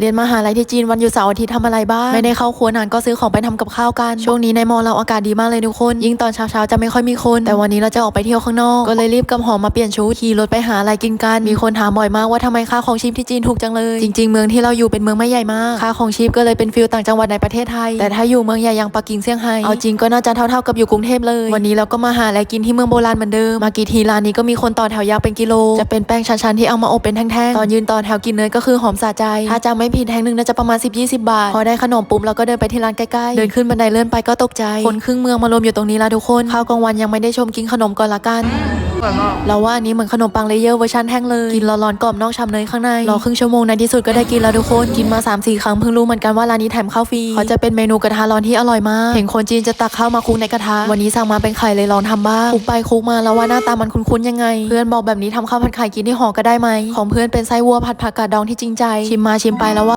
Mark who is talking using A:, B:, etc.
A: เรียนมหาลัยที่จีนวันหยุดเสาร์อาทิตย์ทำอะไรบ้าง ไม่ได้เข้าครัวนานก็ซื้อของไปทำกับข้าวกัน ช่วงนี้ในมอเราอากาศดีมากเลยทุกคน ยิ่งตอนเช้าๆจะไม่ค่อยมีคน แต่วันนี้เราจะออกไปเที่ยวข้างนอก ก็เลยรีบกำหอมมาเปลี่ยนชุดขี่รถไปหาอะไรกินกัน มีคนถามบ่อยมากว่าทำไมค่าของชีพที่จีนถูกจังเลย จริงๆ เมืองที่เราอยู่เป็นเมืองไม่ใหญ่มากค่าของชีพก็เลยเป็นฟิลต่างจังหวัดในประเทศไทย แต่ถ้าอยู่เมืองใหญ่อย่างปักกิ่งเซี่ยงไฮ้เอาจริงก็น่าจะเท่าๆกับอยู่กรุงเทพเลย วันนี้เราก็มาหาอะไรกินที่เมืองโบราณเหมือนเดิมมากี่ทีร้านนี้ก็มีคนต่อแถวยาวเป็นกิโล จะเป็นแป้งชันๆที่เอามาอบเป็นแท่งๆตอนยืนต่อแถวกินเนยก็คือหอมสะใจถ้าจำไม่ผิดแท่งหนึงน่าจะประมาณ 10-20 บาท พอได้ขนมปุ๊บเราก็เดินไปที่ร้านใกล้ๆ เดินขึ้นบันไดเลื่อนไปก็ตกใจ คนครึ่งเมืองมารวมอยู่ตรงนี้แล้วทุกคน ข้าวกลางวันยังไม่ได้ชมกินขนมก่อนละกันเราว่าอันนี้เหมือนขนมปังเลเยอร์เวอร์ชันแห้งเลย กินร้อนๆกรอบนอกฉ่ำเนยข้างใน รอครึ่งชั่วโมงในที่สุดก็ได้กินแล้วทุกคน กินมา3 4ครั้งเพิ่งรู้เหมือนกันว่าร้านนี้แถมข้าวฟรีเขาจะเป็นเมนูกระทะร้อนที่อร่อยมาก เห็นคนจีนจะตักข้าวมาคลุกในกระทะ วันนี้สั่งมาเป็นไข่เลยลองทำบ้างคลุกไปคลุกมาแล้วว่าหน้าตามันคุ้นๆยังไง เพื่อนบอกแบบนี้ทำข้าวผัดไข่กินที่หอก็ได้ไหมของเพื่อนเป็นไส้วัวผัดผักกาดดองที่จริงใจ ชิมมาชิมไป